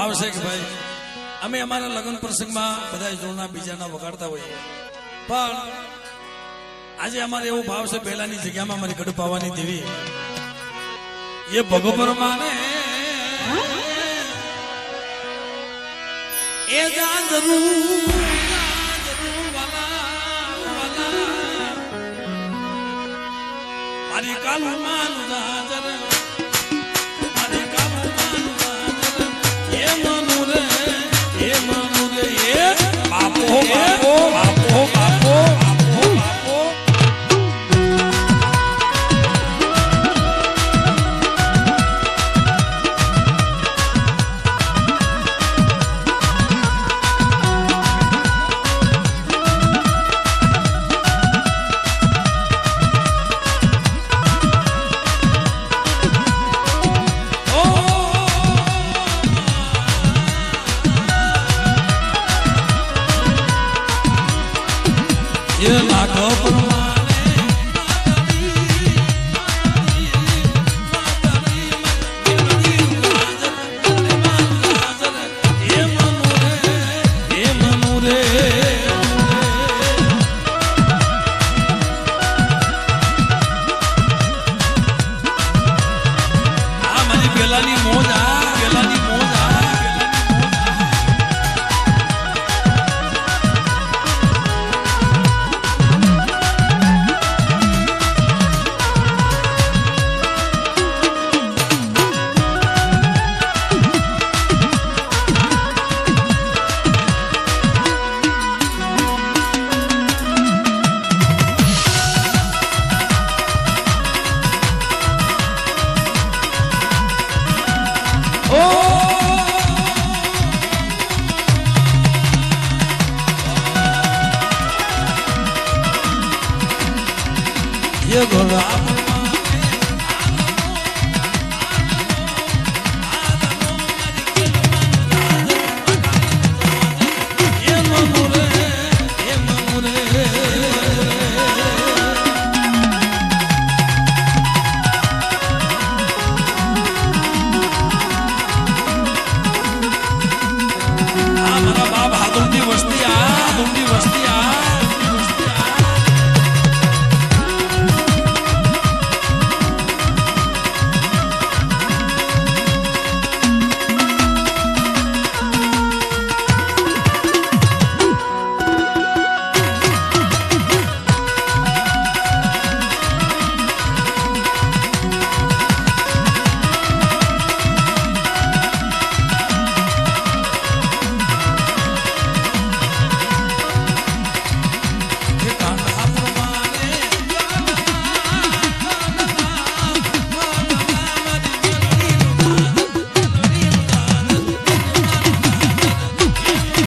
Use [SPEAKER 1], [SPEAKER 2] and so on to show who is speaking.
[SPEAKER 1] ભાવ કે ભાઈ? અમે અમારા લગ્ન પ્રસંગમાં બધા જોડના બીજાના વગાડતા હોઈએ. પણ આજે અમારે એવો ભાવ છે, પહેલાની જગ્યામાં અમારી કડપાવાની દેવી. એ ભગોબર માને એ વાલા મારી કાલુ લાખો gulab